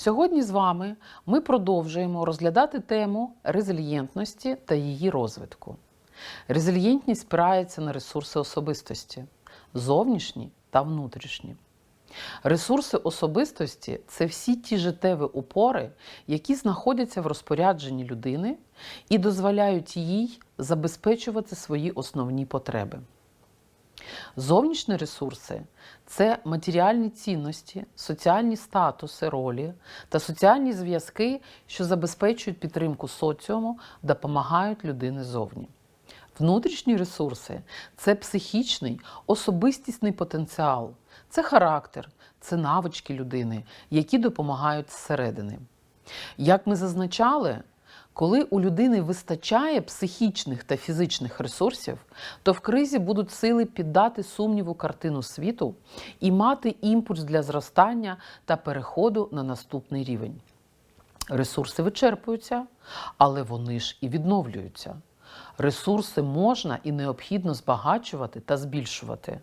Сьогодні з вами ми продовжуємо розглядати тему резильєнтності та її розвитку. Резильєнтність спирається на ресурси особистості зовнішні та внутрішні. Ресурси особистості це всі ті життєві опори, які знаходяться в розпорядженні людини і дозволяють їй забезпечувати свої основні потреби. Зовнішні ресурси це матеріальні цінності, соціальні статуси, ролі та соціальні зв'язки, що забезпечують підтримку соціуму, допомагають людині зовні. Внутрішні ресурси це психічний, особистісний потенціал, це характер, це навички людини, які допомагають зсередини. Як ми зазначали, коли у людини вистачає психічних та фізичних ресурсів, то в кризі будуть сили піддати сумніву картину світу і мати імпульс для зростання та переходу на наступний рівень. Ресурси вичерпуються, але вони ж і відновлюються. Ресурси можна і необхідно збагачувати та збільшувати.